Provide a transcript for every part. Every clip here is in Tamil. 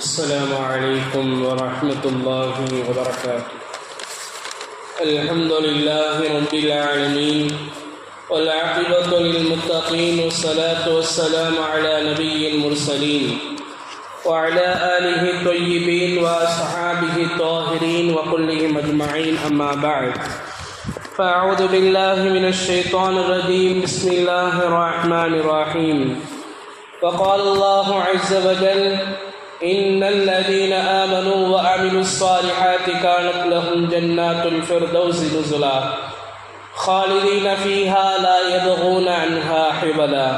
السلام عليكم ورحمة الله وبركاته. الحمد لله رب العالمين والعاقبة للمتقين والصلاة والسلام على نبي المرسلين وعلى آله الطيبين وأصحابه الطاهرين وكلهم أجمعين أما بعد. فأعوذ بالله من الشيطان الرجيم. بسم الله الرحمن الرحيم. وقال الله عز وجل إن الذين آمنوا وعملوا الصالحات كانت لهم جنات الفردوس نزلا خالدين فيها لا يبغون عنها حبلا.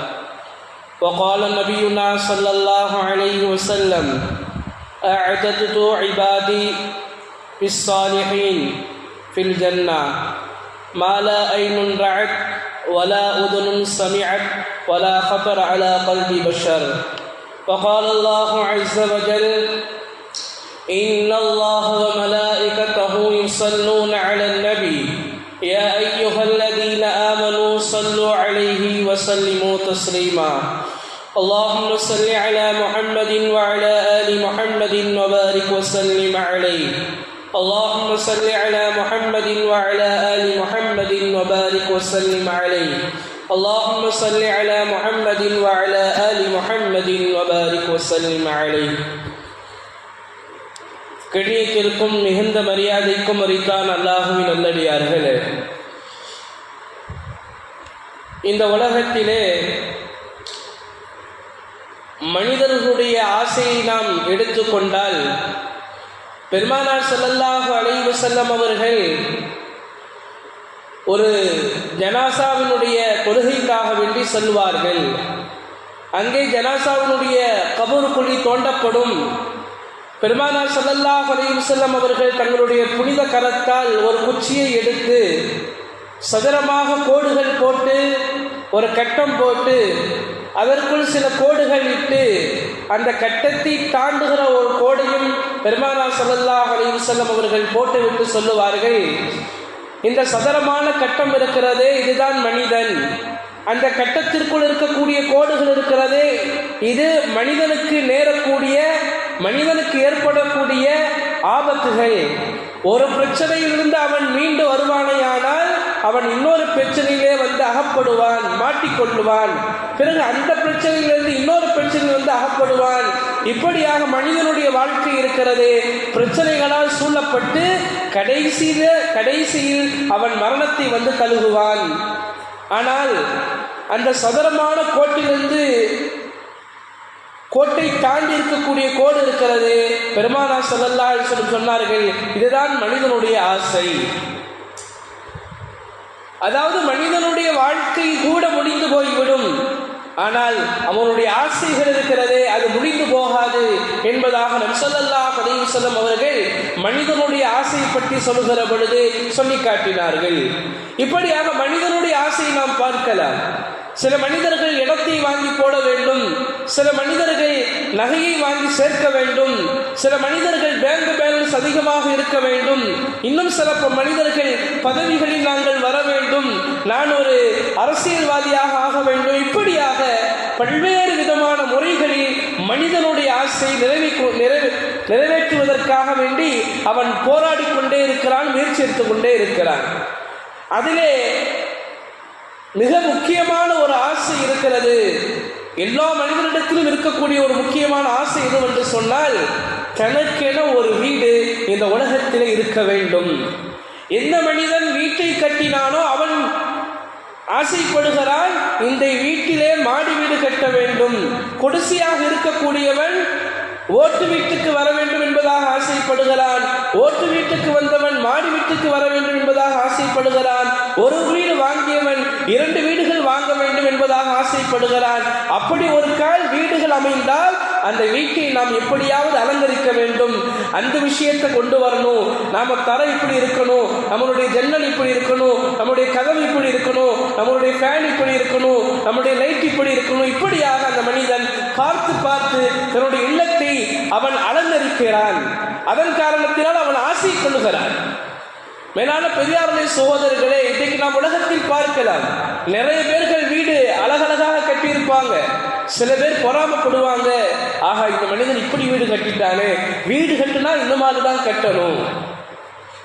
وقال نبينا صلى الله عليه وسلم أعددت عبادي بالصالحين في الجنة. ما لا عين رعت ولا أذن سمعت ولا خطر على قلب بشر. وقال الله عز وجل إن الله وملائكته يصلون على النبي. يا أيها الذين آمنوا صلوا عليه وسلموا تسليما. اللهم صل على محمد وعلى آل محمد وبارك وسلم عليه. اللهم صل على محمد وعلى آل محمد وبارك وسلم عليه. اللهم صل على محمد وعلى آل محمد وبارك وسلم عليه கண்ணியத்திற்கும் மிகுந்த மரியாதைக்கும் அரித்தான் அல்லாஹுவின் நல்லடியார்களே இந்த உலகத்திலே மனிதர்களுடைய ஆசையை நாம் எடுத்துக்கொண்டால் பெருமானார் ஸல்லல்லாஹு அலைஹி வஸல்லம் அவர்கள் ஒரு ஜனாசாவினுடைய கொள்கைக்காக வேண்டி செல்வார்கள். அங்கே ஜனாசாவினுடைய கபூர் குழி தோண்டப்படும். பெருமானார் சல்லல்லா அலைஹி செல்லம் அவர்கள் தங்களுடைய புனித கரத்தால் ஒரு குச்சியை எடுத்து சதுரமாக கோடுகள் போட்டு ஒரு கட்டம் போட்டு அதற்குள் சில கோடுகள் இட்டு அந்த கட்டத்தை தாண்டுகிற ஒரு கோடையும் பெருமானா சல்லல்லா அலைஹி செல்லம் அவர்கள் போட்டுவிட்டு சொல்லுவார்கள். இந்த சதரமான கட்டம் இருக்கிறது இதுதான் மனிதன். அந்த கட்டத்திற்குள் இருக்கக்கூடிய கோடுகள் இருக்கிறது இது மனிதனுக்கு நேரக்கூடிய மனிதனுக்கு ஏற்படக்கூடிய ஆபத்துகள். ஒரு பிரச்சனையிலிருந்து அவன் மீண்டு வருவானேயானால் அவன் இன்னொரு பிரச்சனையிலே வந்து அகப்படுவான் மாட்டிக்கொள்ளுவான். பிறகு அந்த பிரச்சனையிலிருந்து இன்னொரு பிரச்சனையில் வந்து அகப்படுவான். இப்படியாக மனிதனுடைய வாழ்க்கை இருக்கிறது. பிரச்சனைகளால் சூழப்பட்டு கடைசியில கடைசியில் அவன் மரணத்தை வந்து கழுகுவான் ஆனால் அந்த சதுரமான கோட்டிலிருந்து கோட்டை தாண்டி இருக்கக்கூடிய கோடு இருக்கிறது. பெருமானா சல்லல்லா சொல்லி சொன்னார்கள் இதுதான் மனிதனுடைய ஆசை. அதாவது மனிதனுடைய வாழ்க்கை கூட முடிந்து போய்விடும். ஆனால் அவனுடைய ஆசைகள் இருக்கிறதே அது முடிந்து போகாது என்பதாக நம் சொல்லல்லா பதிவு செல்லும் அவர்கள் மனிதனுடைய ஆசையை பற்றி சொல்லுகிற பொழுது சொல்லி காட்டினார்கள். இப்படியாக மனிதனுடைய ஆசையை நாம் பார்க்கலாம். சில மனிதர்கள் இடத்தை வாங்கி போட வேண்டும். சில மனிதர்கள் நகையை வாங்கி சேர்க்க வேண்டும். சில மனிதர்கள் பேங்க் பேலன்ஸ் அதிகமாக இருக்க வேண்டும். இன்னும் சில மனிதர்கள் பதவிகளில் நாங்கள் வர வேண்டும். நான் ஒரு அரசியல்வாதியாக ஆக வேண்டும். இப்படியாக பல்வேறு விதமான முறைகளில் மனிதனுடைய ஆசை நிறைவே நிறைவே நிறைவேற்றுவதற்காக வேண்டி அவன் போராடி கொண்டே இருக்கிறான் முயற்சி எடுத்துக் கொண்டே இருக்கிறான். அதிலே மிக முக்கியமான ஒரு ஆசை இருக்கிறது. எல்லா மனிதனிடத்திலும் இருக்கக்கூடிய ஒரு முக்கியமான ஆசை எதுவென்று சொன்னால் தனக்கென ஒரு வீடு இந்த உலகத்தில் இருக்க வேண்டும். எந்த மனிதன் வீட்டை கட்டினானோ அவன் ஆசைப்படுகிறான் இந்த வீட்டிலே மாடி வீடு கட்ட வேண்டும். குடிசையாக இருக்கக்கூடியவன் ஓட்டு வீட்டுக்கு வர வேண்டும் என்பதாக ஆசைப்படுகிறான். ஓட்டு வீட்டுக்கு வந்தவன் மாடி வீட்டுக்கு வர வேண்டும் என்பதாக ஆசைப்படுகிறான். ஒரு வீடு வாங்கியவன் இரண்டு வீடுகள் வாங்க வேண்டும் என்பதாக ஆசைப்படுகிறான். அப்படி ஒரு கால் வீடுகள் அமைந்தால் அந்த வீட்டை நாம் எப்படியாவது அலங்கரிக்க வேண்டும். அந்த விஷயத்தை கொண்டு வரணும். நாம தரை இப்படி இருக்கணும். நம்மளுடைய ஜன்னல் இப்படி இருக்கணும். நம்முடைய கதவு இப்படி இருக்கணும். நம்மளுடைய ஃபேன் இப்படி இருக்கணும். நம்முடைய லைட் இப்படி இருக்கணும். இப்படியாக அந்த மனிதன் பார்த்து பார்த்து தன்னுடைய இல்லத்தை அவன் அலங்கரிக்கிறான். அதன் காரணத்தினால் அவன் ஆசை கொள்ளுகிறான். மேலான பெரியாருடைய சகோதரர்களே இன்றைக்கு நாம் உலகத்தில் பார்க்கலாம். நிறைய பேர்கள் வீடு அழகழகாக கட்டியிருப்பாங்க. சில பேர் பொறாமப்படுவாங்க. ஆகா இந்த மனிதன் இப்படி வீடு கட்டிட்டானே. வீடு கட்டுனா இந்த மாதிரி தான் கட்டணும்.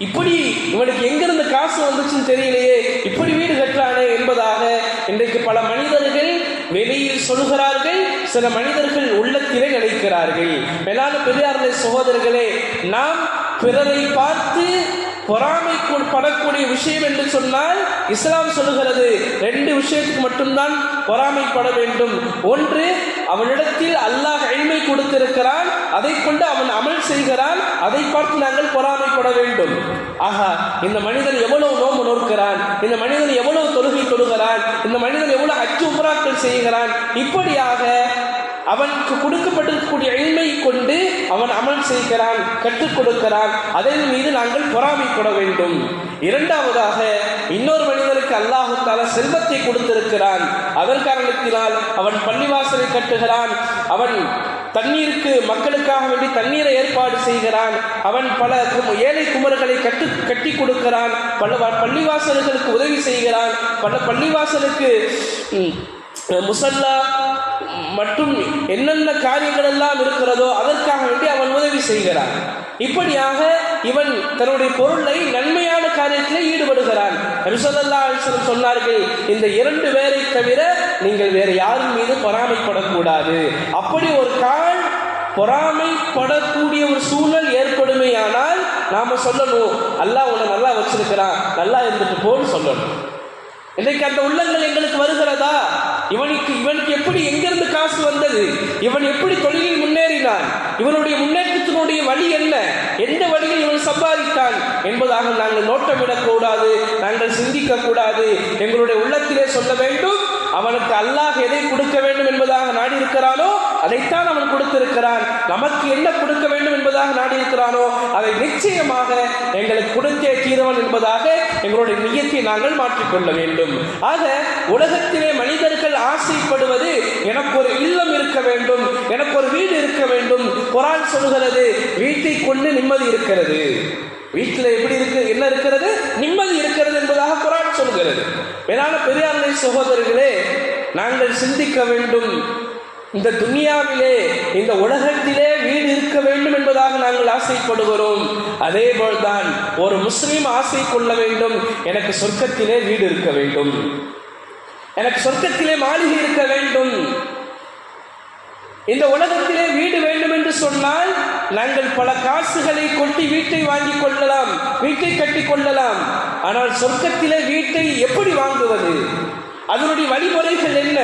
இப்படி இவனுக்கு எங்கிருந்து காசு வந்துச்சுன்னு தெரியலையே. இப்படி வீடு கட்டுறானே என்பதாக இன்றைக்கு பல மனிதர்கள் வெளியில் சொல்கிறார்கள். சில மனிதர்கள் உள்ளத்திலே நினைக்கிறார்கள். மேலான பெரியார்களே சகோதரர்களே நாம் பிறரை பார்த்து பொறாமை படக்கூடிய விஷயம் என்று சொன்னால் இஸ்லாம் சொல்லுகிறது. ரெண்டு விஷயத்துக்கு மட்டும்தான் பொறாமைப்பட வேண்டும். ஒன்று அவனிடத்தில் அல்லாஹ் எளிமை கொடுத்திருக்கிறான். அதை கொண்டு அவன் அமல் செய்கிறான். அதை பார்த்து நாங்கள் பொறாமைப்பட வேண்டும். ஆஹா இந்த மனிதன் எவ்வளவு நோம்பு நோக்கிறான் இந்த மனிதன் எவ்வளவு தொழுகை தொழுகிறான். இந்த மனிதன் எவ்வளவு அச்சு உபராக்கள் செய்கிறான். இப்படியாக அவனுக்கு கொடுக்கப்பட்டிருக்கக்கூடிய எளிமை கொண்டு அவன் அமல் செய்கிறான் கற்றுக் கொடுக்கிறான். அதன் மீது நாங்கள் பொறாமைப்பட வேண்டும். இரண்டாவதாக இன்னொரு மனிதனுக்கு அல்லாஹு தால செல்வத்தை கொடுத்திருக்கிறான். அதன் காரணத்தினால் அவன் பள்ளிவாசலை கட்டுகிறான். அவன் தண்ணீருக்கு மக்களுக்காக வேண்டி தண்ணீரை ஏற்பாடு செய்கிறான். அவன் பல ஏழை குமர்களை கட்டு கட்டி கொடுக்கிறான். பல பள்ளிவாசல்களுக்கு உதவி செய்கிறான். பல பள்ளிவாசலுக்கு முசல்லா மற்றும் என்னென்ன காரியங்கள் எல்லாம் இருக்கிறதோ அதற்காக வேண்டி அவன் உதவி செய்கிறான். இப்படியாக இவன் தன்னுடைய பொருளை நன்மையான காரியத்திலே ஈடுபடுகிறான். ஹரிசல்லா சொன்னார்கள் இந்த இரண்டு பேரை தவிர நீங்கள் வேறு யாரும் மீது பொறாமைப்படக்கூடாது. அப்படி ஒரு கால் பொறாமைப்படக்கூடிய ஒரு சூழல் ஏற்படுமையானால் நாம சொல்லணும் அல்லாஹ் உன்னை நல்லா வச்சிருக்கிறான் நல்லா இருந்துட்டு போன்னு சொல்லணும். இன்றைக்கு அந்த உள்ளங்கள் எங்களுக்கு வருகிறதா? இவனுக்கு இவனுக்கு எப்படி எங்கிருந்து காசு வந்தது? இவன் எப்படி தொழிலில் முன்னேறினான்? இவனுடைய முன்னேற்றத்தினுடைய வழி என்ன? எந்த வழியில் இவன் சம்பாதித்தான்? என்பதாக நாங்கள் நோட்டமிடக்கூடாது நாங்கள் சிந்திக்க கூடாது எங்களுடைய உள்ளத்திலே சொல்ல வேண்டும் அவனுக்கு அல்லாஹ் எதை கொடுக்க வேண்டும் என்பதாக நாடி இருக்கிறானோ அதைத்தான் அவன் கொடுத்திருக்கிறான். நமக்கு என்ன கொடுக்க வேண்டும் என்பதாக நாடி இருக்கிறானோ அதை நிச்சயமாக எங்களுக்கு கொடுத்தே தீரவன் என்பதாக எங்களுடைய நியத்தை நாங்கள் மாற்றிக்கொள்ள வேண்டும். ஆக உலகத்திலே மனிதர்கள் ஆசைப்படுவது எனக்கு ஒரு இல்லம் இருக்க வேண்டும் எனக்கு ஒரு வீடு இருக்க வேண்டும். குரான் சொல்கிறது வீட்டை கொண்டு நிம்மதி இருக்கிறது. வீட்டில் எப்படி இருக்கு என்ன இருக்கிறது? நிம்மதி இருக்கிறது என்பதாக குரான் சொல்கிறது. மேலான பெரியார்களை சகோதரர்களே நாங்கள் சிந்திக்க வேண்டும். இந்த துனியாவிலே இந்த உலகத்திலே வீடு இருக்க வேண்டும் என்பதாக நாங்கள் ஆசைப்படுகிறோம். அதே போல்தான் ஒரு முஸ்லீம் ஆசை கொள்ள வேண்டும். எனக்கு சொர்க்கத்திலே வீடு இருக்க வேண்டும். எனக்கு சொர்க்கத்திலே மாளிகை இருக்க வேண்டும். இந்த உலகத்திலே வீடு நாங்கள் பல காசுகளை கொண்டு வீட்டை வாங்கி கொள்ளலாம் வீட்டை கட்டி கொள்ளலாம். ஆனால் சொர்க்கத்திலே வீட்டை எப்படி வாங்குவது? அதனுடைய வழிமுறைகள் என்ன?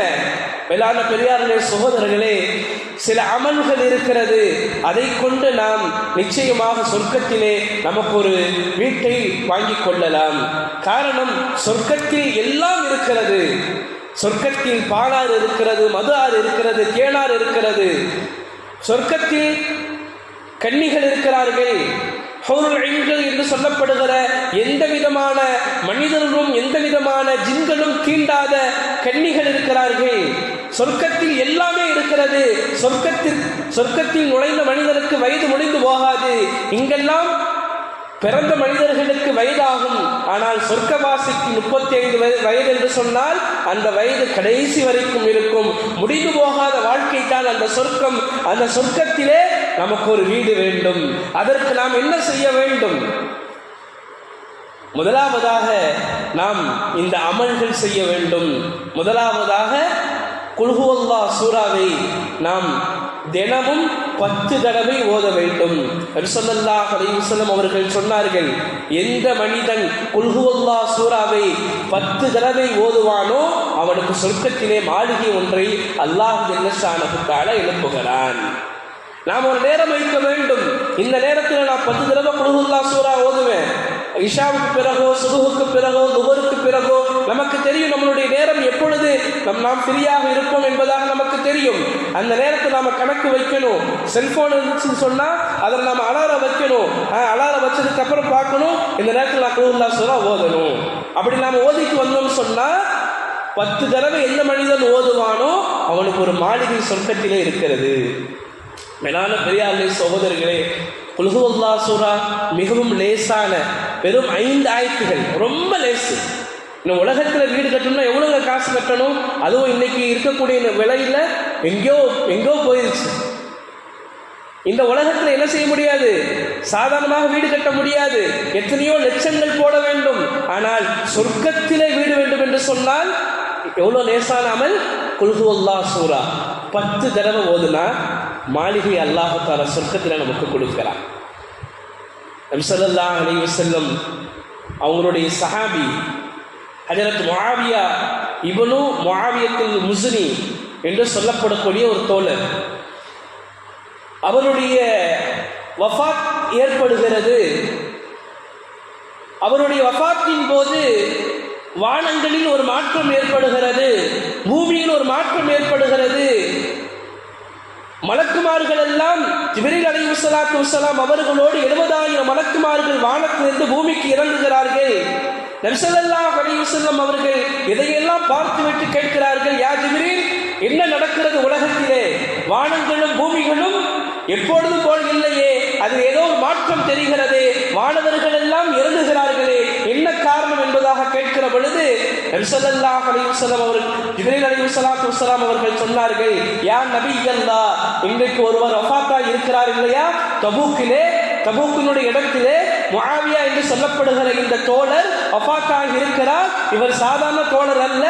மேலான பெரியார்களே சகோதரர்களே சில அமல்கள் இருக்கிறது. அதை கொண்டு நாம் நிச்சயமாக சொர்க்கத்திலே நமக்கு ஒரு வீட்டை வாங்கிக் கொள்ளலாம். காரணம் சொர்க்கத்தில் எல்லாம் இருக்கிறது. சொர்க்கத்தில் பாலாறு இருக்கிறது மது ஆறு இருக்கிறது தேனார் இருக்கிறது. சொர்க்கத்தில் கன்னிகள் இருக்கிறார்கள். என்று சொல்லப்படுகிற எந்த விதமான மனிதர்களும் எந்த விதமான ஜின்களும் தீண்டாத கன்னிகள் இருக்கிறார்கள். சொர்க்கத்தில் எல்லாமே இருக்கிறது. சொர்க்கத்தில் சொர்க்கத்தில் நுழைந்த மனிதனுக்கு வயது முடிந்து போகாது. இங்கெல்லாம் பிறந்த மனிதர்களுக்கு வயதாகும். ஆனால் சொர்க்கவாசிக்கு முப்பத்தி ஐந்து வயது என்று சொன்னால் அந்த வயது கடைசி வரைக்கும் இருக்கும். முடிந்து போகாத வாழ்க்கை தான் அந்த சொர்க்கம். அந்த சொர்க்கத்திலே நமக்கு ஒரு வீடு வேண்டும். அதற்கு நாம் என்ன செய்ய வேண்டும்? முதலாவதாக நாம் இந்த அமல்கள் செய்ய வேண்டும். முதலாவதாக குல்ஹுவல்லா சூறாவை நாம் தினமும் பத்து தடவை ஓத வேண்டும். ரிசல்லா அலையுசல்லம் அவர்கள் சொன்னார்கள் எந்த மனிதன் குல்ஹுவல்லா சூறாவை பத்து தடவை ஓதுவானோ அவனுக்கு சொர்க்கத்திலே மாளிகை ஒன்றை அல்லாஹ் ஜெல்லஷானகுத்தால எழுப்புகிறான். நாம் ஒரு நேரம் வைக்க வேண்டும். இந்த நேரத்தில் நான் பத்து தடவை குழுகுல்லா சூறா ஓதுவேன். இஷாவுக்கு பிறகோ சுகுவுக்கு பிறகோ துவருக்கு பிறகோ நமக்கு தெரியும் நம்மளுடைய நேரம் எப்பொழுது நம் நாம் ஃப்ரீயாக இருப்போம் என்பதாக நமக்கு தெரியும். அந்த நேரத்தை நாம கணக்கு வைக்கணும். செல்போன் இருந்துச்சுன்னு சொன்னா அதில் நம்ம அலாரம் வைக்கணும். அலாரம் வச்சதுக்கு அப்புறம் பார்க்கணும். இந்த நேரத்தில் நான் குழுகுல்லா சூறா ஓதணும். அப்படி நாம் ஓதிக்கு வந்தோம்னு சொன்னா பத்து தடவை எந்த மனிதன் ஓதுவானோ அவனுக்கு ஒரு மாளிகை சொர்க்கத்திலே இருக்கிறது. மேலான பெரியார்களே சகோதரர்களே குல்ஹுல்லா சூரா மிகவும் லேசான வெறும் ஐந்து ஆயத்துகள் ரொம்ப லேசு. இந்த உலகத்தில் வீடு கட்டணும்னா எவ்வளோங்க காசு கட்டணும்? அதுவும் இன்னைக்கு இருக்கக்கூடிய இந்த விலையில் எங்கேயோ எங்கேயோ போயிருச்சு. இந்த உலகத்தில் என்ன செய்ய முடியாது? சாதாரணமாக வீடு கட்ட முடியாது. எத்தனையோ லட்சங்கள் போட வேண்டும். ஆனால் சொர்க்கத்திலே வீடு வேண்டும் என்று சொன்னால் எவ்வளோ லேசான அமல்? குல்ஹு சூரா பத்து தடவை ஓதுனா மாளிகை அல்லாஹத்தான சொர்க்கத்தில் நமக்கு கொடுக்கிறான் நபிசல்லா அலி வசல்லம் அவங்களுடைய சஹாபி ஹஜரத் முஆவியா இவனு முஆவியத்தில் முஸ்னி என்று சொல்லப்படக்கூடிய ஒரு தோழர். அவருடைய வஃபாத் ஏற்படுகிறது. அவருடைய வஃபாத்தின் போது வானங்களில் ஒரு மாற்றம் ஏற்படுகிறது பூமியில் ஒரு மாற்றம் ஏற்படுகிறது. மலக்குமார்கள் எல்லாம் ஜிபிரில் அலி உசலாத்து உசலாம் அவர்களோடு எழுபதாயிரம் மலக்குமார்கள் வானத்திலிருந்து பூமிக்கு இறங்குகிறார்கள். நரிசல்லா அலி உசல்லம் அவர்கள் இதையெல்லாம் பார்த்துவிட்டு கேட்கிறார்கள்? யா ஜிபிரில் என்ன நடக்கிறது உலகத்திலே? வானங்களும் பூமிகளும் எப்பொழுதும் போல் இல்லையே. அதில் ஏதோ ஒரு மாற்றம் தெரிகிறது. மாணவர்கள் எல்லாம் இறங்குகிறார்களே. என்ன காரணம் என்பதாக கேட்கிற பொழுது நபிசல்லா அலிவசலம் அவர்கள் ஜிப்ரீல் அலி வசலாத்து வசலாம் அவர்கள் சொன்னார்கள் யா நபி அல்லா இன்றைக்கு ஒருவர் வஃபாத்தா இருக்கிறார் இல்லையா? தபூக்கிலே தபூக்கினுடைய இடத்திலே முஆவியா என்று சொல்லப்படுகிற இந்த தோழர் வஃபாத்தாக இருக்கிறார். இவர் சாதாரண தோழர் அல்ல.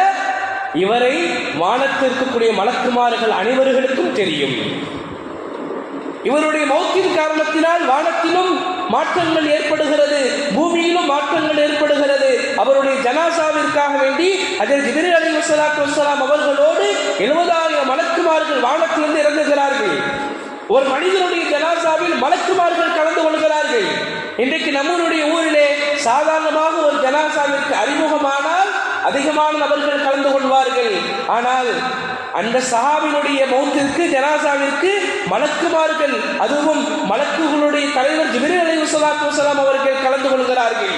இவரை வானத்தில் மலக்குமார்கள் அனைவர்களுக்கும் தெரியும். இவருடைய மௌத்தின் காரணத்தினால் வானத்திலும் மாற்றங்கள் ஏற்படுகிறது பூமியிலும் மாற்றங்கள் ஏற்படுகிறது. அவருடைய ஜனாசாவிற்காக வேண்டி அதில் ஜிபிரி அலி வசலாத்து வசலாம் அவர்களோடு எழுபதாயிரம் மலக்குமார்கள் வானத்திலிருந்து இறங்குகிறார்கள். ஒரு மனிதனுடைய ஜனாசாவில் மலக்குமார்கள் கலந்து கொள்கிறார்கள். இன்றைக்கு நம்மளுடைய ஊரிலே சாதாரணமாக ஒரு ஜனாசாவிற்கு அறிமுகமானால் அதிகமான நபர்கள் கலந்து கொள்வார்கள். ஆனால் அந்த சஹாபினுடைய மௌத்திற்கு ஜனாசாவிற்கு மலக்குமார்கள் அதுவும் மலக்குகளுடைய தலைவர் ஜிபிரி அலி சலாத்து அவர்கள் கலந்து கொள்கிறார்கள்.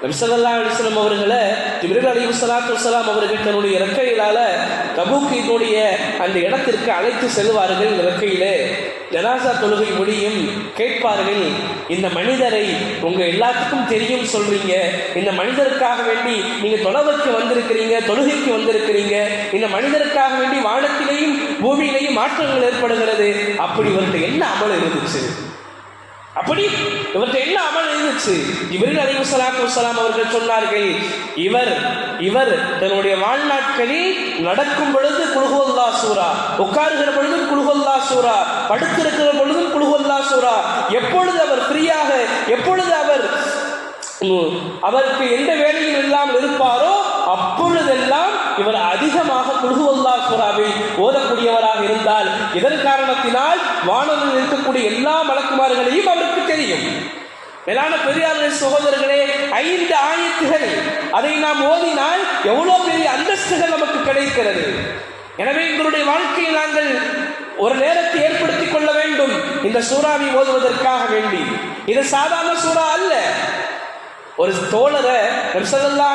நபிசல்லா அலிஸ்லாம் அவர்களை ஜிப்ரில் அலி வசலாத்து வசலாம் அவர்கள் தன்னுடைய இறக்கையிலால தபூக்கினுடைய அந்த இடத்திற்கு அழைத்து செல்வார்கள் இறக்கையிலே. ஜனாசா தொழுகை முடியும் கேட்பார்கள் இந்த மனிதரை உங்க எல்லாத்துக்கும் தெரியும் சொல்றீங்க இந்த மனிதருக்காக வேண்டி நீங்க தொலைவுக்கு வந்திருக்கிறீங்க தொழுகைக்கு வந்திருக்கிறீங்க இந்த மனிதருக்காக வேண்டி வானத்திலேயும் பூமியிலேயும் மாற்றங்கள் ஏற்படுகிறது அப்படி இவர்கிட்ட என்ன அமல் இருந்துச்சு? அப்படி இவர்கிட்ட என்ன அமல் இருந்துச்சு? இவரின் அலிவு சலாத்து வசலாம் அவர்கள் சொன்னார்கள் இவர் இவர் தன்னுடைய வாழ்நாட்களில் நடக்கும் பொழுது குழுகொல்லா சூரா உட்காருகிற பொழுதும் குழுகொல்லா சூரா படுத்திருக்கிற பொழுதும் குழுகொல்லா சூரா. எப்பொழுது அவர் ஃப்ரீயாக எப்பொழுது அவர் அவருக்கு எந்த வேலையும் இல்லாமல் இருப்பாரோ அப்பொழுதெல்லாம் இவர் அதிகமாக குழுகுவல்லா சூறாவை ஓதக்கூடியவராக இருந்தால் இதன் காரணத்தினால் வானவில் இருக்கக்கூடிய எல்லா மலக்குமார்களையும் அவருக்கு தெரியும். மேலான பெரியார்கள் சகோதரர்களே ஐந்து ஆயத்துகள். அதை நாம் ஓதினால் எவ்வளவு பெரிய அந்தஸ்துகள் நமக்கு கிடைக்கிறது. எனவே எங்களுடைய வாழ்க்கையில் நாங்கள் ஒரு நேரத்தை ஏற்படுத்திக் கொள்ள வேண்டும். இந்த சூறாவை ஓதுவதற்காக வேண்டி. இது சாதாரண சூறா அல்ல. ஒரு தோழரை நபிசல்லா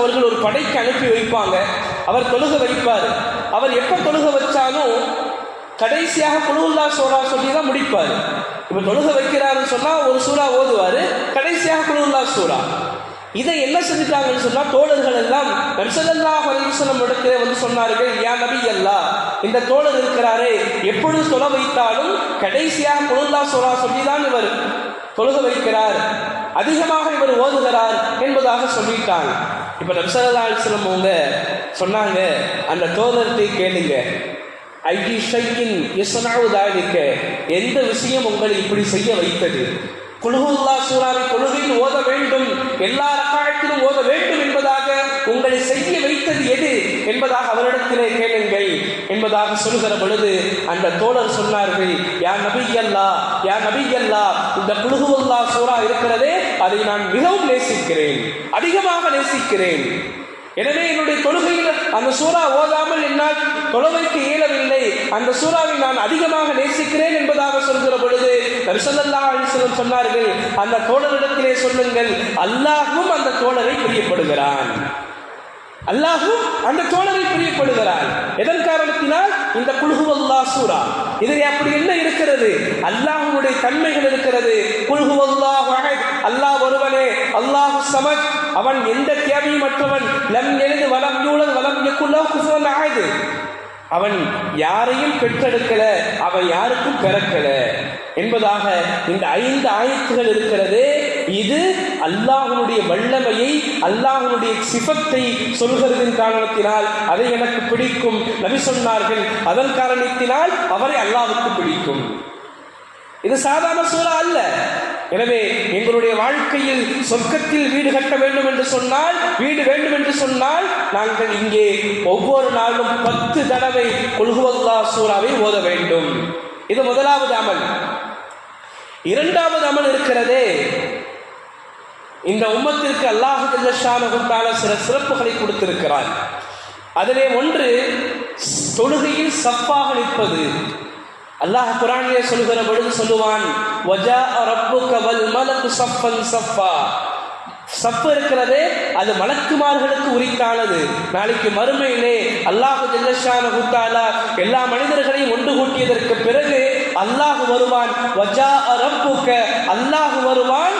அவர்கள் ஒரு படைக்கு அனுப்பி வைப்பாங்க. அவர் தொழுக வைப்பார். அவர் எப்போ தொழுக வச்சாலும் கடைசியாக குழுவுல்லா சோரா சொல்லி தான் முடிப்பார். இப்போ தொழுக வைக்கிறாருன்னு சொன்னால் ஒரு சூறா ஓதுவார். கடைசியாக குழுவுல்லா சூறா. இதை என்ன செஞ்சுட்டாங்கன்னு சொன்னால் தோழர்கள் எல்லாம் நபிசல்லா அலிஸ்லம் இடத்துல வந்து சொன்னார்கள் யா நபி அல்லா இந்த தோழர் இருக்கிறாரே எப்பொழுது தொலை வைத்தாலும் கடைசியாக குழுல்லா சோரா சொல்லி தான் இவர் தொழுக வைக்கிறார். அதிகமாக இவர் ஓதுகிறார் என்பதாக சொல்லிட்டாங்க இப்போ நப்சல்லா அலிஸ்லம் அவங்க சொன்னாங்க அந்த தோதரத்தை கேளுங்க. ஐடி ஷைக்கின் இஸ்னாவுதாலிக்க எந்த விஷயம் உங்களை இப்படி செய்ய வைத்தது? குழுகுல்லா சூறாவை தொழுகையில் ஓத வேண்டும். எல்லா ரக்காயத்திலும் ஓத வேண்டும் என்பதாக உங்களை செய்ய வைத்தது எது என்பதாக அவரிடத்திலே கேளுங்கள் என்பதாக சொல்லுகிற பொழுது அந்த தோழர் சொன்னார்கள் யா நபி அல்லா யா நபி அல்லா இந்த குழுகுல்லா சூறா இருக்கிறதே அதை நான் மிகவும் நேசிக்கிறேன் அதிகமாக நேசிக்கிறேன். எனவே என்னுடைய தொழுகையில் அந்த சூறா ஓதாமல் என்னால் தொழுகைக்கு இயலவில்லை. அந்த சூறாவை நான் அதிகமாக நேசிக்கிறேன் என்பதாக சொல்கிற பொழுது நரிசல்லா சொன்னார்கள் அந்த தோழரிடத்திலே சொல்லுங்கள் அல்லாஹும் அந்த தோழரை பிரியப்படுகிறான். அல்லாஹும் அந்த தோழரை பிரியப்படுகிறார். எதன் காரணத்தினால்? இந்த குல்ஹு அல்லாஹ் சூரா. இதில் அப்படி என்ன இருக்கிறது? அல்லாஹுடைய தன்மைகள் இருக்கிறது. குல்ஹு அல்லாஹ் அல்லாஹ் ஒருவனே அல்லாஹ் சமத். அவன் எந்த தேவையும் மற்றவன் லம் எழுது வலம் யூழல் வலம் யக்குல்லா குஃபுவன் ஆயுது அவன் யாரையும் பெற்றெடுக்கல. அவன் யாருக்கும் பிறக்கல. என்பதாக இந்த ஐந்து ஆயத்துகள் இருக்கிறது. இது அல்லாஹனுடைய வல்லமையை அல்லாஹனுடைய சிபத்தை சொல்கிறதின் காரணத்தினால் அதை எனக்கு பிடிக்கும். நபி சொன்னார்கள் அதன் காரணத்தினால் அவரை அல்லாவுக்கு பிடிக்கும். இது சாதாரண சூழல் அல்ல. எனவே எங்களுடைய வாழ்க்கையில் சொர்க்கத்தில் வீடு கட்ட வேண்டும் என்று சொன்னால் வீடு வேண்டும் என்று சொன்னால் நாங்கள் இங்கே ஒவ்வொரு நாளும் பத்து தடவை கொள்குவல்லா சூறாவை ஓத வேண்டும். இது முதலாவது அமல். இரண்டாவது அமல் இருக்கிறதே. இந்த உம்மத்திற்கு அல்லாஹு ஜல்லஷானகுத்தால சில சிறப்புகளை கொடுத்திருக்கிறார். அதிலே ஒன்று தொழுகையில் சப்பாக நிற்பது. அல்லாஹ் குரானிலே சொல்கிற பொழுது சொல்லுவான் வஜா ரப்புக வல் மலக்கு சப்பன் சஃபா சப்பு இருக்கிறதே அது மலக்குமார்களுக்கு உரித்தானது. நாளைக்கு மறுமையிலே அல்லாஹு ஜல்லஷான குத்தாலா எல்லா மனிதர்களையும் ஒன்று கூட்டியதற்கு பிறகு அல்லாஹ் வருவான் வஜா ரப்புக அல்லாஹ் வருவான்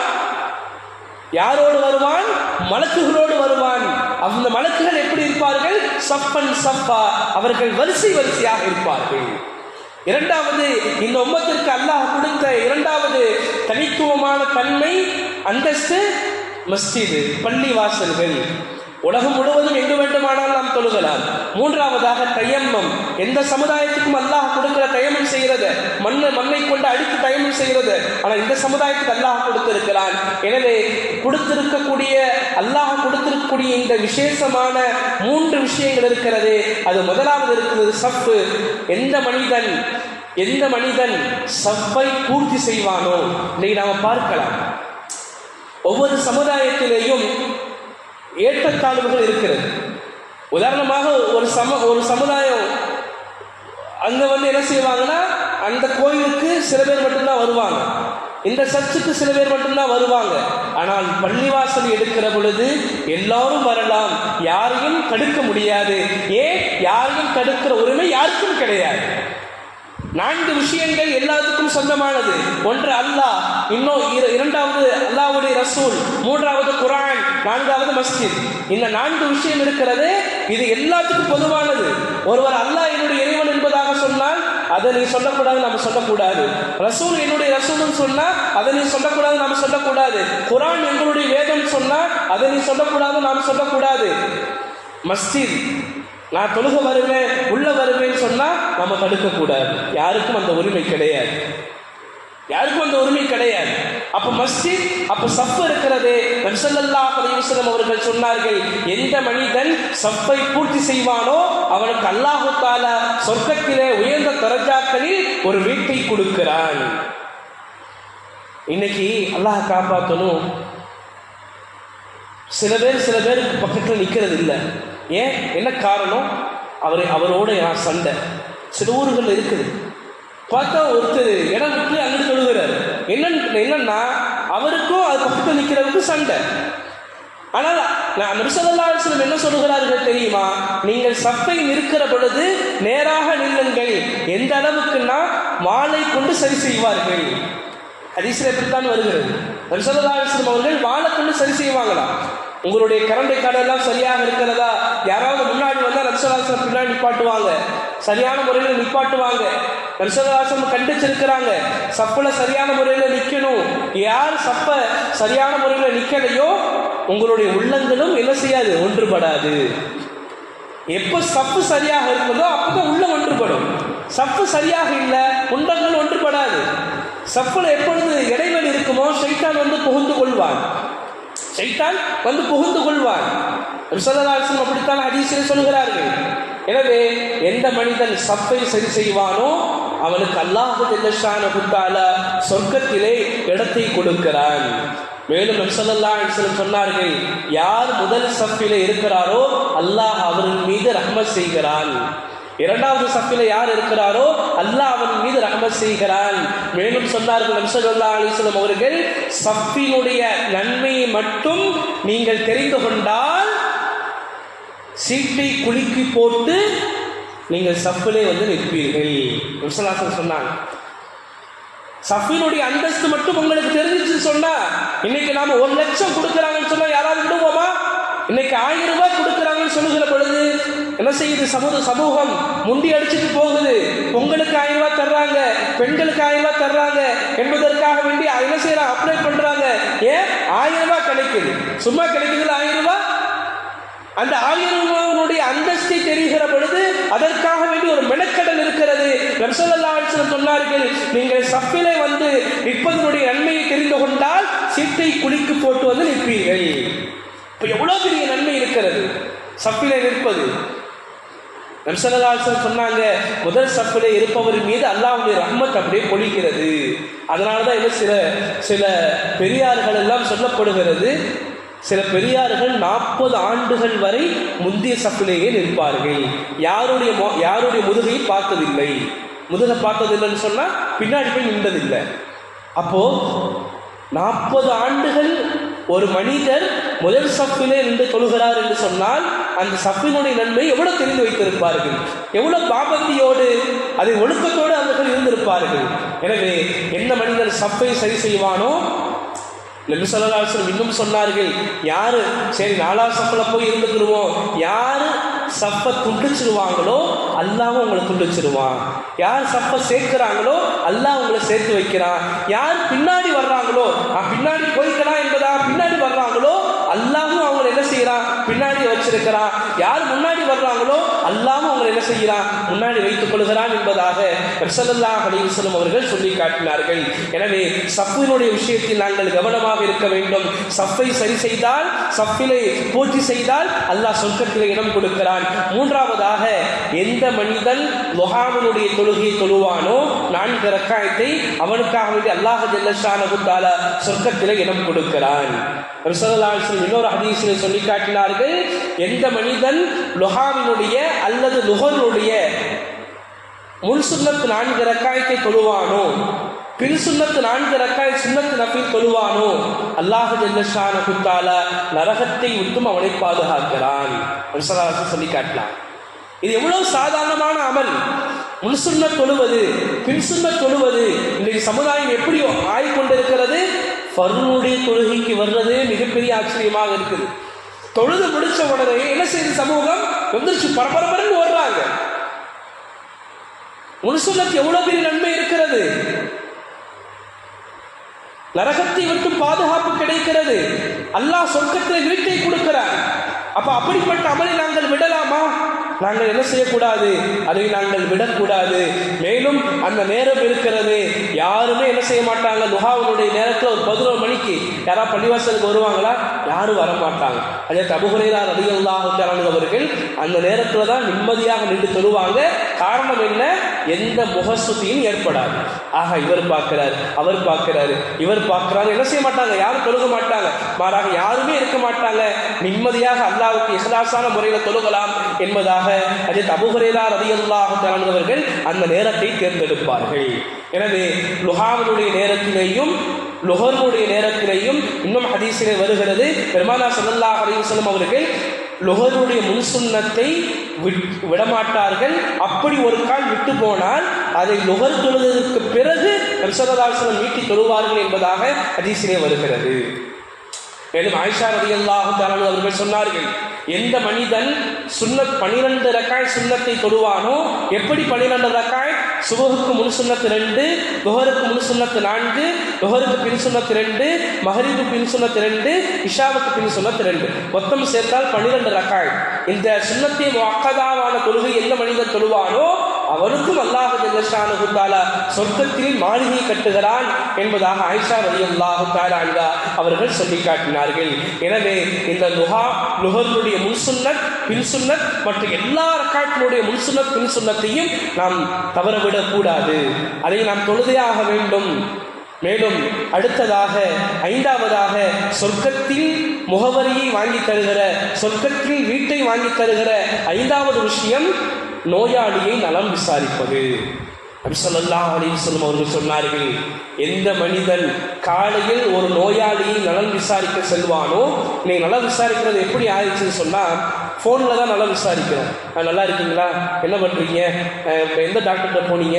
யாரோடு வருவான்? மலக்குகளோடு வருவான். அந்த மலக்குகள் எப்படி இருப்பார்கள்? சப்பன் சப்பா அவர்கள் வரிசை வரிசையாக இருப்பார்கள். இரண்டாவது இந்த உம்மத்திற்கு அல்லாஹ் கொடுத்த இரண்டாவது தனித்துவமான தன்மை அந்தஸ்து மஸ்ஜிது பள்ளி வாசல்கள் உலகம் முழுவதும் எங்கு வேண்டுமானால் நாம் தொழுகலாம். மூன்றாவதாக தயம்மம். எந்த சமுதாயத்துக்கும் அல்லாஹ் கொடுக்கிற தயமம் செய்கிறது. மண்ணை மண்ணை கொண்டு அடித்து தயமம் செய்கிறது. ஆனால் இந்த சமுதாயத்துக்கு அல்லாஹ் கொடுத்திருக்கிறான். எனவே கொடுத்திருக்கக்கூடிய அல்லாஹ் கொடுத்திருக்கக்கூடிய இந்த விசேஷமான மூன்று விஷயங்கள் இருக்கிறது. அது முதலாவது இருக்கிறது சப்பு எந்த மனிதன் எந்த மனிதன் சப்பை பூர்த்தி செய்வானோ? இன்னைக்கு நாம் பார்க்கலாம். ஒவ்வொரு சமுதாயத்திலேயும் ஏற்றத்தாழ்வுகள் இருக்கிறது. உதாரணமாக ஒரு சம ஒரு சமுதாயம் அங்கே வந்து என்ன செய்வாங்கன்னா அந்த கோயிலுக்கு சில பேர் மட்டும்தான் வருவாங்க. இந்த சர்ச்சுக்கு சில பேர் மட்டும்தான் வருவாங்க. ஆனால் பள்ளிவாசல் எடுக்கிற பொழுது எல்லாரும் வரலாம். யாரையும் தடுக்க முடியாது. ஏன்? யாரையும் தடுக்கிற உரிமை யாருக்கும் கிடையாது. நான்கு விஷயங்கள் எல்லாத்துக்கும் சொந்தமானது. ஒன்று அல்லாஹ் இன்னும் இர- இரண்டாவது அல்லாஹ்வுடைய ரசூல் மூன்றாவது குரான் நான்காவது மஸ்ஜித். இந்த நான்கு விஷயம் இருக்கிறது இது எல்லாத்துக்கும் பொதுவானது. ஒருவர் அல்லாஹ் என்னுடைய இறைவன் என்பதாக சொன்னால் அதை நீ சொல்லக்கூடாது நம்ம சொல்லக்கூடாது. ரசூல் என்னுடைய ரசூல்னு சொன்னா அதை நீ சொல்லக்கூடாது நாம சொல்லக்கூடாது. குரான் எங்களுடைய வேதம் சொன்னா அதை நீ சொல்லக்கூடாது நாம் சொல்லக்கூடாது. மஸ்ஜித் நான் தொழுக வருவேன் உள்ள வருவேன்னு சொன்னா நம்ம தடுக்கக்கூடாது. யாருக்கும் அந்த உரிமை கிடையாது. யாருக்கும் அந்த உரிமை கிடையாது. அப்ப மஸ்ஜித் அப்ப சப்பு இருக்கிறது. நம்சல்லா அலைவசலம் அவர்கள் சொன்னார்கள் எந்த மனிதன் சப்பை பூர்த்தி செய்வானோ அவனுக்கு அல்லாஹு தாலா சொர்க்கத்திலே உயர்ந்த தரஜாக்களில் ஒரு வீட்டை கொடுக்கிறான். இன்னைக்கு அல்லாஹ் காப்பாற்றணும் சில பேர் சில பேருக்கு பக்கத்தில் நிற்கிறது இல்லை ஏன்? என்ன காரணம்? அவர் அவரோட நான் சண்டை. சில ஊர்கள் இருக்குது. பார்த்தா ஒருத்தர் இடம் விட்டு அங்கிட்டு தொழுகிறார். என்னன்னு என்னன்னா அவருக்கும் அது பக்கத்தில் நிற்கிறவருக்கும் சண்டை. ஆனால் நான் நபிசல்லாஸ்லம் என்ன சொல்லுகிறார்கள் தெரியுமா? நீங்கள் சப்பை நிற்கிற பொழுது நேராக நில்லுங்கள். எந்த அளவுக்குன்னா மாலை கொண்டு சரி செய்வார்கள். ஹதீஸ்ல எப்படித்தான் வருகிறது. நபிசல்லாஸ்லம் அவர்கள் வாழை கொண்டு சரி செய்வாங்களா உங்களுடைய கரண்டை கார்டெல்லாம் சரியாக இருக்கிறதா? யாராவது முன்னாடி வந்தால் நபிசல்லாஸ்லம் பின்னாடி நிப்பாட்டுவாங்க. சரியான முறையில் நிப்பாட்டுவாங்க. நபிசல்லாஸ்லம் கண்டிச்சிருக்கிறாங்க. சப்பல சரியான முறையில் நிற்கணும் யார் சப்ப சரியான முறையில் நிற்கலையோ உங்களுடைய உள்ளங்களும் என்ன செய்யாது? ஒன்றுபடாது. எப்போ சப்பு சரியாக இருக்குதோ அப்பதான் உள்ளம் ஒன்றுபடும். சப்பு சரியாக இல்லை உள்ளங்கள் ஒன்றுபடாது. சப்பில் எப்பொழுது இடைவெளி இருக்குமோ சைத்தான் வந்து புகுந்து கொள்வான். சைத்தான் வந்து புகுந்து கொள்வான். ரிசலாசம் அப்படித்தான் ஹதீஸில் சொல்கிறார்கள் எனவே எந்த மனிதன் சப்பை சரி செய்வானோ அவனுக்கு அல்லாஹு ஜல்லஷான குத்தால சொர்க்கத்திலே இடத்தை கொடுக்கிறான். மேலும் நபிசல்லா சொன்னார்கள் யார் முதல் சப்பிலே இருக்கிறாரோ அல்லாஹ் அவரின் மீது ரஹ்மத் செய்கிறான். இரண்டாவது சப்பில யார் இருக்கிறாரோ அல்லாஹ் அவன் மீது ரஹ்மத் செய்கிறான். மேலும் சொன்னார்கள் நபிசல்லா அலிஸ்லம் அவர்கள் சப்பினுடைய நன்மையை மட்டும் நீங்கள் தெரிந்து கொண்டால் சீட்டை குலுக்கி போட்டு நீங்கள் சப்பிலே வந்து நிற்பீர்கள். விஸ்வநாசன் சொன்னாங்க. சஃபினுடைய அந்தஸ்து மட்டும் உங்களுக்கு தெரிஞ்சிச்சுன்னு சொன்னா இன்னைக்கு நாம ஒரு லட்சம் கொடுக்குறாங்கன்னு சொன்னா யாராவது விடுவோமா? இன்னைக்கு ஆயிரம் ரூபாய் கொடுக்குறாங்கன்னு சொல்லுகிற பொழுது என்ன செய்யுது? சமூக சமூகம் முண்டி அடிச்சுட்டு போகுது. பொங்கலுக்கு ஆயிரம் ரூபாய் தர்றாங்க. பெண்களுக்கு ஆயிரம் ரூபாய் தர்றாங்க. என்பதற்காக வேண்டி என்ன செய்யறாங்க அப்ளை பண்றாங்க. ஏன்? ஆயிரம் ரூபாய் கிடைக்குது. சும்மா கிடைக்குதுல ஆயிரம் ரூபாய்? அந்த ஆயிரம் ரூபாயினுடைய அந்தஸ்தை தெரிகிற பொழுது அதற்காக வேண்டி ஒரு மெனக்கடல் இருக்கிறது. ரசோல்லாசனம் சொன்னார்கள் நீங்கள் சப்பிலே வந்து நிற்பதனுடைய நன்மையை தெரிந்து கொண்டால் சீட்டை குளிக்கு போட்டு வந்து நிற்பீர்கள். இப்போ எவ்வளோ பெரிய நன்மை இருக்கிறது? சப்பிலே நிற்பது. நம்சல்லாசன் சொன்னாங்க முதல் சப்பிலே இருப்பவர் மீது அல்லாவுடைய ரஹ்மத் அப்படியே பொழிக்கிறது அதனால தான் என்ன சில சில பெரியார்கள் எல்லாம் சொல்லப்படுகிறது சில பெரியார்கள் நாற்பது ஆண்டுகள் வரை முந்தைய சப்பிலேயே நிற்பார்கள். யாருடைய மொ- யாருடைய முதுகையும் பார்த்ததில்லை. முதுகை பார்த்ததில்லைன்னு சொன்னா பின்னாடி போய் நின்றதில்லை. அப்போ நாற்பது ஆண்டுகள் ஒரு மனிதர் முதல் சப்பிலே நின்று தொழுகிறார் என்று சொன்னால் அந்த சப்பினுடைய நன்மை எவ்வளவு தெரிந்து வைத்திருப்பார்கள்? எவ்வளவு பாபத்தியோடு அதை ஒழுக்கத்தோடு அவர்கள் இருந்திருப்பார்கள்? எனவே என்ன மனிதர் சப்பை சரி செய்வானோ? நபி இன்னும் சொன்னார்கள் யாரு சரி நாலாவது சப்பல போய் இருந்துக்கிடுவோம் யாரு சப்ப துண்டிச்சிருவாங்களோ அல்லாம உங்களை துண்டிச்சிருவான். யார் சப்ப சேர்க்கிறாங்களோ அல்லாஹ் உங்களை சேர்த்து வைக்கிறான். யார் பின்னாடி வர்றாங்களோ நான் பின்னாடி போய்க்கலாம் என்பதா பின்னாடி வர்றாங்களோ அல்லாஹும் அவங்களை என்ன செய்யறான் பின்னாடி வச்சிருக்கிறான் யார் முன்னாடி வர்றாங்களோ அல்லாம அவங்களை என்ன செய்கிறான்? முன்னாடி வைத்துக் கொள்கிறான் என்பதாக ரசல்லல்லாஹு அலைஹி அவர்கள் சொல்லி காட்டினார்கள். எனவே சஃபினுடைய விஷயத்தில் நாங்கள் கவனமாக இருக்க வேண்டும். சஃபை சரி செய்தால் சஃபிலை பூர்த்தி செய்தால் அல்லாஹ் சொர்க்கத்தில் இடம் கொடுக்கிறான். மூன்றாவதாக எந்த மனிதன் லொஹாமனுடைய தொழுகையை தொழுவானோ நான்கு ரக்காயத்தை அவனுக்காக வேண்டி அல்லாஹ் ஜல்லஷானஹு சொர்க்கத்தில் இடம் கொடுக்கிறான். இன்னொரு ஹதீஸில் சொல்லி காட்டினார்கள் எந்த மனிதன் லொஹாவினுடைய அல்லது லுஹருடைய முன் சுண்ணத்து நான்கு ரக்காயத்தை தொழுவானோ பின் சுண்ணத்து நான்கு ரக்காய் சுன்னத்து நஃபில் தொழுவானோ அல்லாஹ் ஜெல்லஷான குத்தால நரகத்தை விட்டும் அவனை பாதுகாக்கிறான். ரசூலுல்லாஹி சொல்லி காட்டலாம் இது எவ்வளவு சாதாரணமான அமல். முன் தொழுவது பின் சுன்னத் தொழுவது இன்றைக்கு சமுதாயம் எப்படி ஆய்கொண்டிருக்கிறது. ஃபர்னுடைய தொழுகைக்கு வர்றது மிகப்பெரிய ஆச்சரியமாக இருக்குது. தொழுது முடிச்ச உடனே என்ன செய்யுது சமூகம்? எந்திரிச்சு பரபரபரன்னு ஓடுறாங்க. முனுசுலத்து எவ்வளவு பெரிய நன்மை இருக்கிறது? நரகத்தை விட்டு பாதுகாப்பு கிடைக்கிறது. அல்லாஹ் சொர்க்கத்தில் வீட்டை கொடுக்கிறார். அப்ப அப்படிப்பட்ட அமலை நாங்கள் விடலாமா? நாங்கள் என்ன செய்யக்கூடாது? அதை நாங்கள் விடக்கூடாது. மேலும் அந்த நேரம் இருக்கிறது. யாருமே என்ன செய்ய மாட்டாங்க? துஹாவுடைய நேரத்தில் ஒரு பதினோரு மணிக்கு யாராவது பள்ளிவாசலுக்கு வருவாங்களா? யாரும் வர மாட்டாங்க. அதே தபுகுரையா ரதியல்லாஹு அவர்கள் அந்த நேரத்தில் தான் நிம்மதியாக நின்று தொழுவாங்க. காரணம் என்ன? எந்த முகசுத்தியும் ஏற்படாது. ஆக இவர் பார்க்கிறார் அவர் பார்க்கிறாரு இவர் பார்க்கிறாரு. என்ன செய்ய மாட்டாங்க? யாரும் தொழுக மாட்டாங்க. மாறாக யாருமே இருக்க மாட்டாங்க. நிம்மதியாக அல்லாவுக்கு இஹ்லாசான முறையில் தொழுகலாம் என்பதாக அதே தபுகுரேலா ரதியல்லாஹு அவர்கள் அந்த நேரத்தை தேர்ந்தெடுப்பார்கள். எனவே லுஹாவினுடைய நேரத்திலேயும் லுஹர்னுடைய நேரத்திலேயும் இன்னும் ஹதீஸிலே வருகிறது. பெருமானா சல்லா அலைஹி அவர்கள் லுஹருடைய முன்சுன்னத்தை விட்- விடமாட்டார்கள். அப்படி ஒரு கால் விட்டு போனால் அதை லுகர் தொழுதற்கு பிறகு நபிசல்லாஸ்லம் நீட்டி தொழுவார்கள் என்பதாக ஹதீஸிலே வருகிறது. மேலும் ஆயிஷா ரலியல்லாஹு அல்லாஹு அவர்கள் சொன்னார்கள் எந்த மனிதன் சுன்னத் பனிரெண்டு ரக்காய் சுன்னத்தை தொடுவானோ? எப்படி பனிரெண்டு ரக்காய்? சுபகுக்கு முன் சுன்னத்து ரெண்டு குஹருக்கு முன் சுன்னத்து நான்கு குஹருக்கு பின் சுன்னத்து ரெண்டு மஹரிபு பின் சுன்னத்து ரெண்டு இஷாவுக்கு பின் சுன்னத்து ரெண்டு. மொத்தம் சேர்த்தால் பன்னிரெண்டு ரக்காய். இந்த சுன்னத்தை அக்கதாவான தொழுகை எந்த மனிதன் தொழுவானோ அவருக்கும் அல்லாஹு ஜல்லஷானஹு தஆலா சொர்க்கத்தில் மாளிகை கட்டுகிறான் என்பதாக ஆயிஷா ரலியல்லாஹு அல்லாஹு அன்ஹா அவர்கள் சொல்லி காட்டினார்கள் எனவே இந்த நுஹா நுகர்களுடைய முன்சுன்னத் பின்சுன்னத் மற்றும் எல்லா ரக்காட்டினுடைய முன்சுன்னத் பின்சுன்னத்தையும் நாம் தவறவிடக் கூடாது அதை நாம் தொழுதையாக வேண்டும். மேலும் அடுத்ததாக ஐந்தாவதாக சொர்க்கத்தில் முகவரியை வாங்கி தருகிற சொர்க்கத்தில் வீட்டை வாங்கி தருகிற ஐந்தாவது விஷயம் நோயாளியை நலம் விசாரிப்பது. நபிசல்லாஹ் அலிசல்லம் அவர்கள் சொன்னார்கள் எந்த மனிதன் காலையில் ஒரு நோயாளியை நலம் விசாரிக்க செல்வானோ நீ நலம் விசாரிக்கிறது எப்படி ஆயிடுச்சுன்னு சொன்னால் ஃபோனில் தான் நல்லா விசாரிக்கிறோம். நல்லா இருக்கீங்களா? என்ன பண்ணுறீங்க இப்போ எந்த டாக்டர்கிட்ட போனீங்க?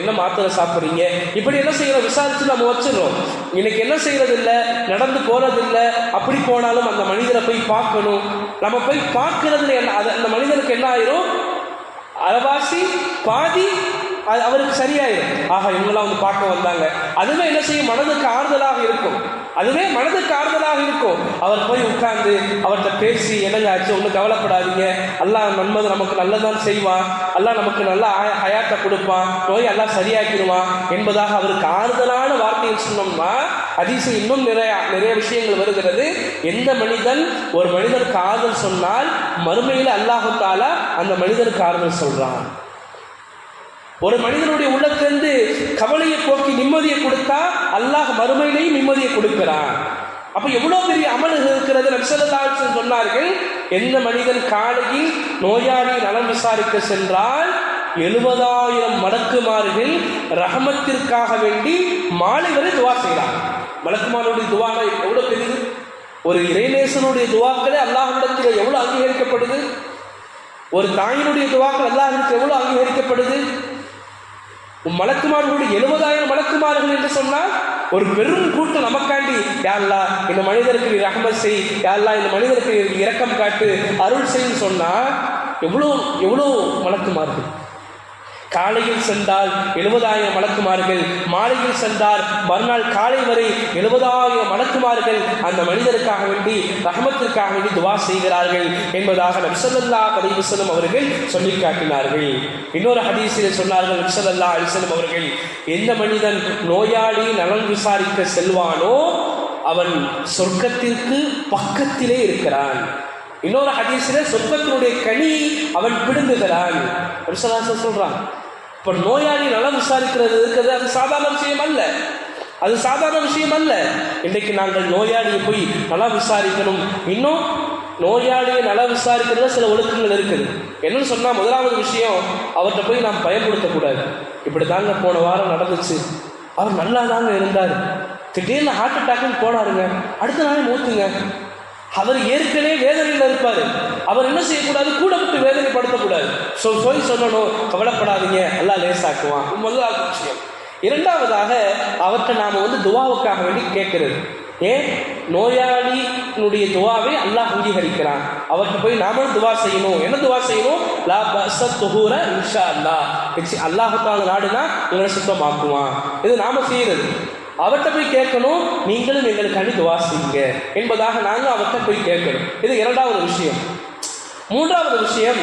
என்ன மாத்திரை சாப்பிட்றீங்க? இப்படி என்ன செய்கிறோம் விசாரித்து நம்ம வச்சிடுறோம். இன்னைக்கு என்ன செய்கிறது இல்லை நடந்து போகிறது இல்லை அப்படி போனாலும் அந்த மனிதரை போய் பார்க்கணும். நம்ம போய் பார்க்கறதுல என்ன அது அந்த மனிதனுக்கு என்ன ஆயிரும்? அரைவாசி பாதி அது அவருக்கு சரியாயிரும். ஆஹா இவங்கெல்லாம் வந்து பார்க்க வந்தாங்க. அதுவே என்ன செய்யும்? மனதுக்கு ஆறுதலாக இருக்கும். அதுவே மனதுக்கு ஆறுதலாக இருக்கும். அவர் போய் உட்கார்ந்து அவர்கிட்ட பேசி என்னங்க ஆச்சு? ஒன்றும் கவலைப்படாதீங்க. எல்லாம் நன்மது நமக்கு நல்லதான் செய்வான். எல்லாம் நமக்கு நல்ல ஹயாத்தை கொடுப்பான். நோய் எல்லாம் சரியாக்கிடுவான் என்பதாக அவருக்கு ஆறுதலான வார்த்தையை சொன்னோம்னா அதிசயம் இன்னும் நிறைய நிறைய விஷயங்கள் வருகிறது. எந்த மனிதன் ஒரு மனிதனுக்கு ஆறுதல் சொன்னால் மறுமையில் அல்லாஹு தாலா அந்த மனிதனுக்கு ஆறுதல் சொல்றான். ஒரு மனிதனுடைய உள்ளத்திலிருந்து கவலையை போக்கி நிம்மதியை கொடுத்தா அல்லாஹ் மறுமையிலையும் நிம்மதியை கொடுக்கிறான். அப்ப எவ்வளவு பெரிய அமல் இருக்கிறது? நபிசல்லாஹு சொன்னார்கள் எந்த மனிதன் காலையில் நோயாளி நலம் விசாரிக்க சென்றால் எழுபதாயிரம் மடக்குமார்கள் ரஹமத்திற்காக வேண்டி மாலை வரை துவா செய்கிறார் மலக்குமாருடைய துவானா எவ்வளவு பெரியது? ஒரு இறைநேசனுடைய துவாக்களே அல்லாஹிடத்தில் எவ்வளவு அங்கீகரிக்கப்படுது? ஒரு தாயினுடைய துவாக்கள் அல்லாஹிடத்தில் எவ்வளவு அங்கீகரிக்கப்படுது? மலக்குமார்களுடைய எழுபதாயிரம் மலக்குமார்கள் என்று சொன்னால் ஒரு பெரும் கூட்டம் நமக்காண்டி யாழ்லா இந்த மனிதருக்கு நீ ரஹமத் செய் யாழ்லா இந்த மனிதருக்கு இரக்கம் காட்டு அருள் செய்ன்னு சொன்னா எவ்வளோ எவ்வளோ மலக்குமார்கள் காலையில் சென்றால் எழுபதாயிரம் மலக்குமார்கள் மாலையில் சென்றால் மறுநாள் காலை வரை எழுபதாயிரம் மலக்குமார்கள் அந்த மனிதருக்காக வேண்டி ரஹமத்திற்காக வேண்டி துவா செய்கிறார்கள் என்பதாக நபிசல்லா பதிவுசலம் அவர்கள் சொல்லி காட்டினார்கள். இன்னொரு ஹதீசில் சொன்னார்கள் நபிசல்லா அலிசலம் அவர்கள் எந்த மனிதன் நோயாளி நலன் விசாரிக்க செல்வானோ அவன் சொர்க்கத்திற்கு பக்கத்திலே இருக்கிறான். இன்னொரு ஹதீஸில் சொர்க்கத்தினுடைய கனி அவன் பிடுங்குகிறான். ரிசலாசன் சொல்கிறான் இப்போ நோயாளி நலம் விசாரிக்கிறது இருக்கிறது அது சாதாரண விஷயம் அல்ல. அது சாதாரண விஷயம் அல்ல. இன்றைக்கு நாங்கள் நோயாளியை போய் நலம் விசாரிக்கணும். இன்னும் நோயாளியை நல விசாரிக்கிறதுல சில ஒழுக்கங்கள் இருக்குது. என்னன்னு சொன்னால் முதலாவது விஷயம் அவர்கிட்ட போய் நாம் பயன்படுத்தக்கூடாது இப்படி தாங்க போன வாரம் நடந்துச்சு. அவர் நல்லா தாங்க இருந்தார். திடீர்னு ஹார்ட் அட்டாக்னு போனாருங்க. அடுத்த நாளே மூத்துங்க அவர் ஏற்கனவே வேதனையில் இருப்பார். அவர் என்ன செய்யக்கூடாது? கூட விட்டு வேதனைப்படுத்தக்கூடாது ஸோ போய் சொல்லணும். கவலைப்படாதீங்க. எல்லாம் லேசாக்குவான். முதலாவது விஷயம் இரண்டாவதாக அவர்கிட்ட நாம் வந்து துவாவுக்காக வேண்டி கேட்கறது. ஏன் நோயாளியினுடைய துவாவை அல்லாஹ் அங்கீகரிக்கிறான். அவர்கிட்ட போய் நாமளும் துவா செய்யணும்? என்ன துவா செய்யணும்? லா பச துஹூர இன்ஷா அல்லாஹ். அல்லாஹுக்கான நாடுனா உங்களை சுத்தமாக்குவான். இது நாம செய்யறது. அவர்கிட்ட போய் கேட்கணும் நீங்களும் எங்களுக்கு அணி துவா செய்யுங்க என்பதாக நாங்கள் அவர்கிட்ட போய் கேட்கணும். இது இரண்டாவது விஷயம். மூன்றாவது விஷயம்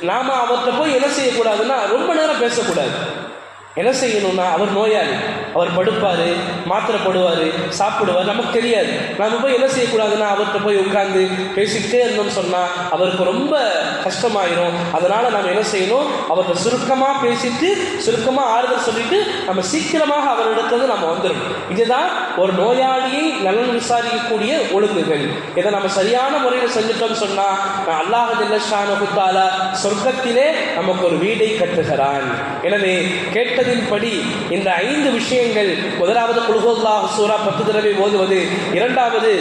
நாம் அவர்கிட்ட போய் என்ன செய்யக்கூடாதுன்னா ரொம்ப நேரம் பேசக்கூடாது. என்ன செய்யணும்னா அவர் நோயாளி. அவர் படுப்பார் மாத்திரை போடுவார் சாப்பிடுவார் நமக்கு தெரியாது. நம்ம போய் என்ன செய்யக்கூடாதுன்னா அவர்கிட்ட போய் உட்கார்ந்து பேசிக்கிட்டே இருந்தோம்னு சொன்னால் அவருக்கு ரொம்ப கஷ்டமாயிரும். அதனால் நம்ம என்ன செய்யணும் அவர்கிட்ட சுருக்கமாக பேசிட்டு சுருக்கமாக ஆறுதல் சொல்லிட்டு நம்ம சீக்கிரமாக அவரிடத்துல நம்ம வந்துடும் இதுதான் ஒரு நோயாளியை நலன் விசாரிக்கக்கூடிய ஒழுங்குகள். இதை நம்ம சரியான முறையில் செஞ்சுட்டோம்னு சொன்னால் அல்லாஹ் ஜல்லஷானுத்தாலா சொர்க்கத்திலே நமக்கு ஒரு வீடை கட்டுகிறான். எனவே படி இந்த ஐந்து விஷயங்கள் முதலாவது குழுகோல்லாஹ் சூரா பத்து தடவை ஓதுவது இரண்டாவது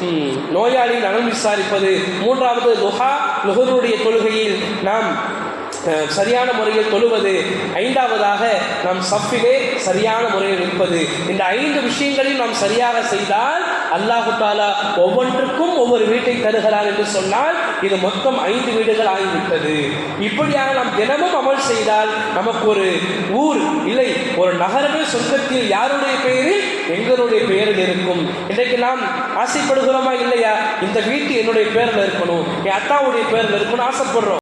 நோயாளியின் நோயாளி நலன் விசாரிப்பது மூன்றாவது லுஹா லுஹருடைய கொள்கையில் நாம் சரியான முறையில் தொழுவது. ஐந்தாவதாக நாம் சஃபிலே சரியான முறையில் இருப்பது. இந்த ஐந்து விஷயங்களையும் நாம் சரியாக செய்தால் அல்லாஹு தாலா ஒவ்வொன்றுக்கும் ஒவ்வொரு வீட்டை தருகிறார் என்று சொன்னால் இது மொத்தம் ஐந்து வீடுகள் ஆகிவிட்டது. இப்படியாக நாம் தினமும் அமல் செய்தால் நமக்கு ஒரு ஊர் இல்லை ஒரு நகரமே சொர்க்கத்தில் யாருடைய பெயரில்? எங்களுடைய பெயரில் இருக்கும். இன்றைக்கு நாம் ஆசைப்படுகிறோமா இல்லையா? இந்த வீட்டு என்னுடைய பேரில் இருக்கணும். என் அத்தாவுடைய பேரில் இருக்கணும்னு ஆசைப்படுறோம்.